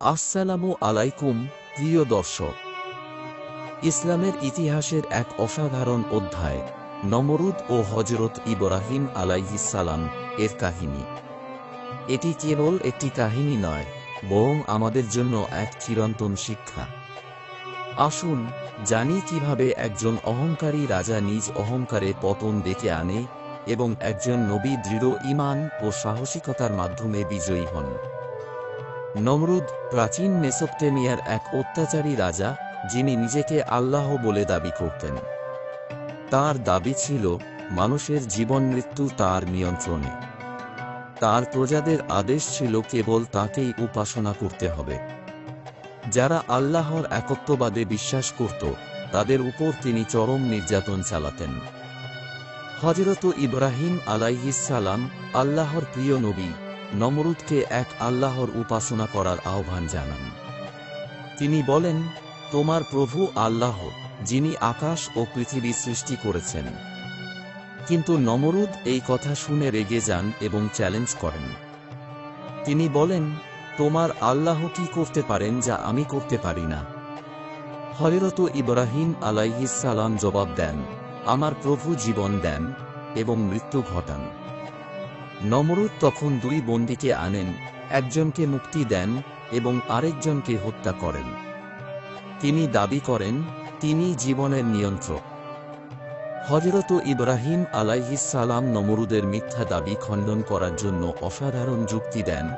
আসসালামু আলাইকুম, প্রিয় দর্শক। ইসলামের ইতিহাসের এক অসাধারণ অধ্যায়, নমরুদ ও হজরত ইব্রাহিম আলাইহিসালাম এর কাহিনী। এটি কেবল একটি কাহিনী নয়, বরং আমাদের জন্য এক চিরন্তন শিক্ষা। আসুন জানি কীভাবে একজন অহংকারী রাজা নিজ অহংকারে পতন ডেকে আনে এবং একজন নবী দৃঢ় ঈমান ও সাহসিকতার মাধ্যমে বিজয়ী হন। নমরুদ, প্রাচীন মেসোপটেমিয়ার এক অত্যাচারী রাজা, যিনি নিজেকে আল্লাহ বলে দাবি করতেন। তার দাবি ছিল, মানুষের জীবন মৃত্যু তার নিয়ন্ত্রণে। তার প্রজাদের আদেশ ছিল কেবল তাকেই উপাসনা করতে হবে। যারা আল্লাহর একত্ববাদে বিশ্বাস করত, তাদের উপর তিনি চরম নির্যাতন চালাতেন। হজরত ইব্রাহিম আলাইহিস সালাম, আল্লাহর প্রিয় নবী নমরুদকে এক আল্লাহর উপাসনা করার আহ্বান জানান। তিনি বলেন, তোমার প্রভু আল্লাহ, যিনি আকাশ ও পৃথিবী সৃষ্টি করেছেন। কিন্তু নমরুদ এই কথা শুনে রেগে যান এবং চ্যালেঞ্জ করেন। তিনি বলেন, তোমার আল্লাহ কি করতে পারেন যা আমি করতে পারি না? হজরত ইব্রাহিম আলাইহিসালাম জবাব দেন, আমার প্রভু জীবন দেন এবং মৃত্যু ঘটান। নমরুদ তখন দুই বন্দীকে আনেন, একজনকে মুক্তি দেন এবং আরেকজনকে হত্যা করেন। তিনি দাবি করেন, তিনি জীবনের নিয়ন্ত্রক। হজরত ইব্রাহিম আলাইহিসালাম নমরুদের মিথ্যা দাবি খণ্ডন করার জন্য অসাধারণ যুক্তি দেন,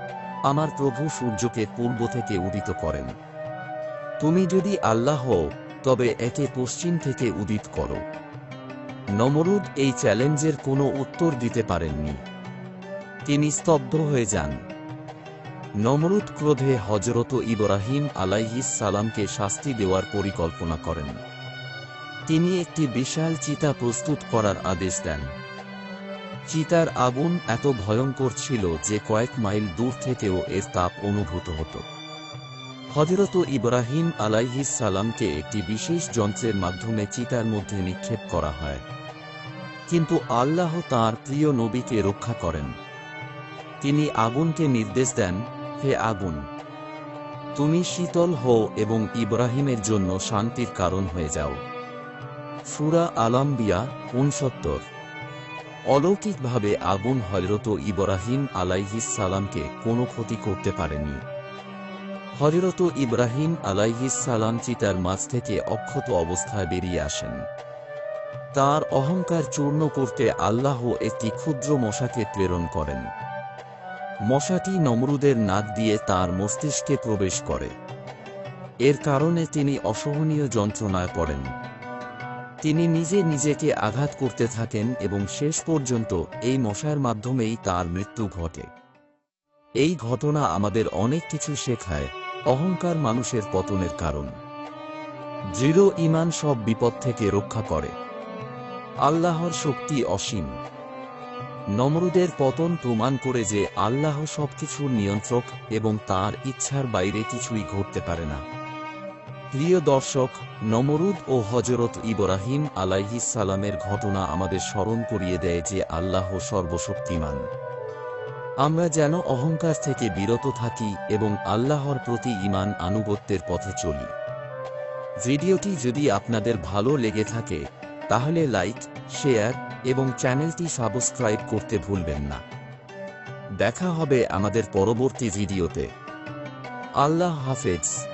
আমার প্রভু সূর্যকে পূর্ব থেকে উদিত করেন। তুমি যদি আল্লাহ হও, তবে একে পশ্চিম থেকে উদিত করো। নমরুদ এই চ্যালেঞ্জের কোনো উত্তর দিতে পারেননি। তিনি স্তব্ধ হয়ে যান। নমরুদ ক্রোধে হজরত ইব্রাহিম আলাইহিস সালামকে শাস্তি দেওয়ার পরিকল্পনা করেন। তিনি একটি বিশাল চিতা প্রস্তুত করার আদেশ দেন। চিতার আগুন এত ভয়ঙ্কর ছিল যে কয়েক মাইল দূর থেকেও এর তাপ অনুভূত হতো। হজরত ইব্রাহিম আলাইহিস সালামকে একটি বিশেষ যন্ত্রের মাধ্যমে চিতার মধ্যে নিক্ষেপ করা হয়। কিন্তু আল্লাহ তাঁর প্রিয় নবীকে রক্ষা করেন। তিনি আগুনকে নির্দেশ দেন, হে আগুন, তুমি শীতল হও এবং ইব্রাহিমের জন্য শান্তির কারণ হয়ে যাও। সুরা আলাম্বিয়া উনসত্তর। অলৌকিকভাবে আগুন হজরত ইব্রাহিম আলাইহিস সালামকে কোনো ক্ষতি করতে পারেনি। হজরত ইব্রাহিম আলাইহিস সালাম চিতার মাঝ থেকে অক্ষত অবস্থায় বেরিয়ে আসেন। তার অহংকার চূর্ণ করতে আল্লাহ একটি ক্ষুদ্র মশাকে প্রেরণ করেন। মশাটি নমরুদের নাক দিয়ে তার মস্তিষ্কে প্রবেশ করে। এর কারণে তিনি অসহনীয় যন্ত্রণায় পড়েন। তিনি নিজে নিজেকে আঘাত করতে থাকেন এবং শেষ পর্যন্ত এই মশার মাধ্যমেই তার মৃত্যু ঘটে। এই ঘটনা আমাদের অনেক কিছু শেখায়, অহংকার মানুষের পতনের কারণ। দৃঢ় ইমান সব বিপদ থেকে রক্ষা করে। আল্লাহর শক্তি অসীম। নমরুদের পতন প্রমাণ করে যে আল্লাহ সবকিছুর নিয়ন্ত্রক এবং তার ইচ্ছার বাইরে কিছুই ঘটতে পারে না। প্রিয় দর্শক, নমরুদ ও হজরত ইব্রাহিম সালামের ঘটনা আমাদের স্মরণ করিয়ে দেয় যে আল্লাহ সর্বশক্তিমান। আমরা যেন অহংকার থেকে বিরত থাকি এবং আল্লাহর প্রতি ইমান আনুগত্যের পথে চলি। ভিডিওটি যদি আপনাদের ভালো লেগে থাকে, তাহলে লাইক, শেয়ার এবং চ্যানেলটি সাবস্ক্রাইব করতে ভুলবেন না। দেখা হবে আমাদের পরবর্তী ভিডিওতে। আল্লাহ হাফেজ।